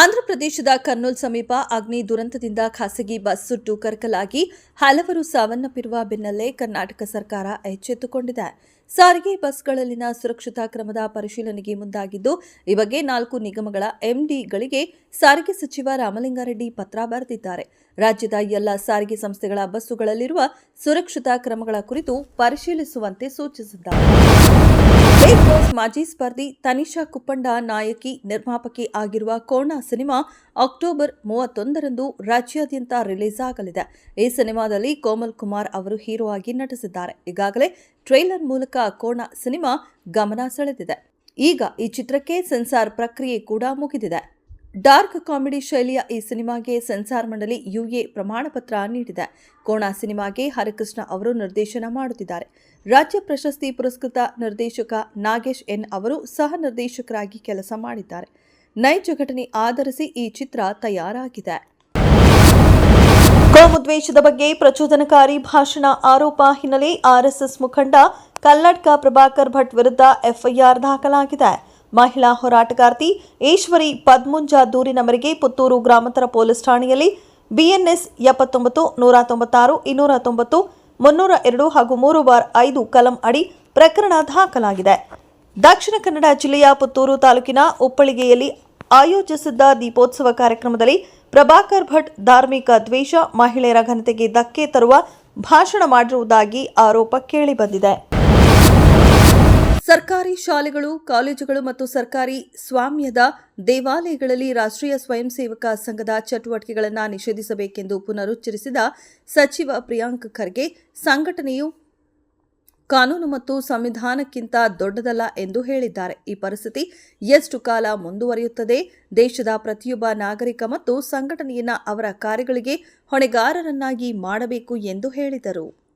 ಆಂಧ್ರಪ್ರದೇಶದ ಕರ್ನೂಲ್ ಸಮೀಪ ಅಗ್ನಿ ದುರಂತದಿಂದ ಖಾಸಗಿ ಬಸ್ ಸುಟ್ಟು ಕರಕಲಾಗಿ ಹಲವರು ಸಾವನ್ನಪ್ಪಿರುವ ಬೆನ್ನಲ್ಲೇ ಕರ್ನಾಟಕ ಸರ್ಕಾರ ಎಚ್ಚೆತ್ತುಕೊಂಡಿದೆ. ಸಾರಿಗೆ ಬಸ್ಗಳಲ್ಲಿನ ಸುರಕ್ಷತಾ ಕ್ರಮದ ಪರಿಶೀಲನೆಗೆ ಮುಂದಾಗಿದ್ದು, ಈ ಬಗ್ಗೆ ನಾಲ್ಕು ನಿಗಮಗಳ ಎಂಡಿಗಳಿಗೆ ಸಾರಿಗೆ ಸಚಿವ ರಾಮಲಿಂಗಾರೆಡ್ಡಿ ಪತ್ರ ಬರೆದಿದ್ದಾರೆ. ರಾಜ್ಯದ ಎಲ್ಲ ಸಾರಿಗೆ ಸಂಸ್ಥೆಗಳ ಬಸ್ಸುಗಳಲ್ಲಿರುವ ಸುರಕ್ಷತಾ ಕ್ರಮಗಳ ಕುರಿತು ಪರಿಶೀಲಿಸುವಂತೆ ಸೂಚಿಸಿದ್ದಾರೆ. ಮಾಜಿ ಸ್ಪರ್ಧಿ ತನಿಷಾ ಕುಪ್ಪಂಡ ನಾಯಕಿ ನಿರ್ಮಾಪಕಿ ಆಗಿರುವ ಕೋಣ ಸಿನಿಮಾ ಅಕ್ಟೋಬರ್ ಮೂವತ್ತೊಂದರಂದು ರಾಜ್ಯಾದ್ಯಂತ ರಿಲೀಸ್ ಆಗಲಿದೆ. ಈ ಸಿನಿಮಾದಲ್ಲಿ ಕೋಮಲ್ ಕುಮಾರ್ ಅವರು ಹೀರೋ ಆಗಿ ನಟಿಸಿದ್ದಾರೆ. ಈಗಾಗಲೇ ಟ್ರೈಲರ್ ಮೂಲಕ ಕೋಣ ಸಿನಿಮಾ ಗಮನ ಸೆಳೆದಿದೆ. ಈಗ ಈ ಚಿತ್ರಕ್ಕೆ ಸೆನ್ಸಾರ್ ಪ್ರಕ್ರಿಯೆ ಕೂಡ ಮುಗಿದಿದೆ. ಡಾರ್ಕ್ ಕಾಮಿಡಿ ಶೈಲಿಯ ಈ ಸಿನಿಮಾಗೆ ಸೆನ್ಸಾರ್ ಮಂಡಳಿ ಯುಎ ಪ್ರಮಾಣ ಪತ್ರ ನೀಡಿದೆ. ಕೋಣ ಸಿನಿಮಾಗೆ ಹರಿಕೃಷ್ಣ ಅವರು ನಿರ್ದೇಶನ ಮಾಡುತ್ತಿದ್ದಾರೆ. ರಾಜ್ಯ ಪ್ರಶಸ್ತಿ ಪುರಸ್ಕೃತ ನಿರ್ದೇಶಕ ನಾಗೇಶ್ ಎನ್ ಅವರು ಸಹ ನಿರ್ದೇಶಕರಾಗಿ ಕೆಲಸ ಮಾಡಿದ್ದಾರೆ. ನೈಜ ಘಟನೆ ಆಧರಿಸಿ ಈ ಚಿತ್ರ ತಯಾರಾಗಿದೆ. ಕೋಮುದ್ವೇಷದ ಬಗ್ಗೆ ಪ್ರಚೋದನಕಾರಿ ಭಾಷಣ ಆರೋಪ ಹಿನ್ನೆಲೆ ಆರ್ಎಸ್ಎಸ್ ಮುಖಂಡ ಕಲ್ಲಡ್ಕ ಪ್ರಭಾಕರ್ ಭಟ್ ವಿರುದ್ಧ ಎಫ್ಐಆರ್ ದಾಖಲಾಗಿದೆ. ಮಹಿಳಾ ಹೋರಾಟಗಾರ್ತಿ ಈಶ್ವರಿ ಪದ್ಮುಂಜ ದೂರಿನ ಮೇರೆಗೆ ಪುತ್ತೂರು ಗ್ರಾಮಾಂತರ ಪೊಲೀಸ್ ಠಾಣೆಯಲ್ಲಿ ಬಿಎನ್ಎಸ್ ಎಪ್ಪತ್ತೊಂಬತ್ತು ನೂರ ತೊಂಬತ್ತಾರು ಇನ್ನೂರ ತೊಂಬತ್ತು ಮುನ್ನೂರ ಎರಡು ಹಾಗೂ ಮೂರು ಬಾರ್ ಐದು ಕಲಂ ಅಡಿ ಪ್ರಕರಣ ದಾಖಲಾಗಿದೆ. ದಕ್ಷಿಣ ಕನ್ನಡ ಜಿಲ್ಲೆಯ ಪುತ್ತೂರು ತಾಲೂಕಿನ ಉಪ್ಪಳಿಗೆಯಲ್ಲಿ ಆಯೋಜಿಸಿದ್ದ ದೀಪೋತ್ಸವ ಕಾರ್ಯಕ್ರಮದಲ್ಲಿ ಪ್ರಭಾಕರ್ ಭಟ್ ಧಾರ್ಮಿಕ ದ್ವೇಷ, ಮಹಿಳೆಯರ ಘನತೆಗೆ ಧಕ್ಕೆ ತರುವ ಭಾಷಣ ಮಾಡಿರುವುದಾಗಿ ಆರೋಪ ಕೇಳಿಬಂದಿದೆ. ಸರ್ಕಾರಿ ಶಾಲೆಗಳು, ಕಾಲೇಜುಗಳು ಮತ್ತು ಸರ್ಕಾರಿ ಸ್ವಾಮ್ಯದ ದೇವಾಲಯಗಳಲ್ಲಿ ರಾಷ್ಟ್ರೀಯ ಸ್ವಯಂ ಸೇವಕ ಸಂಘದ ಚಟುವಟಿಕೆಗಳನ್ನು ನಿಷೇಧಿಸಬೇಕೆಂದು ಪುನರುಚ್ಚರಿಸಿದ ಸಚಿವ ಪ್ರಿಯಾಂಕ್ ಖರ್ಗೆ, ಸಂಘಟನೆಯು ಕಾನೂನು ಮತ್ತು ಸಂವಿಧಾನಕ್ಕಿಂತ ದೊಡ್ಡದಲ್ಲ ಎಂದು ಹೇಳಿದ್ದಾರೆ. ಈ ಪರಿಸ್ಥಿತಿ ಎಷ್ಟು ಕಾಲ ಮುಂದುವರಿಯುತ್ತದೆ? ದೇಶದ ಪ್ರತಿಯೊಬ್ಬ ನಾಗರಿಕ ಮತ್ತು ಸಂಘಟನೆಯನ್ನ ಅವರ ಕಾರ್ಯಗಳಿಗೆ ಹೊಣೆಗಾರರನ್ನಾಗಿ ಮಾಡಬೇಕು ಎಂದು ಹೇಳಿದರು.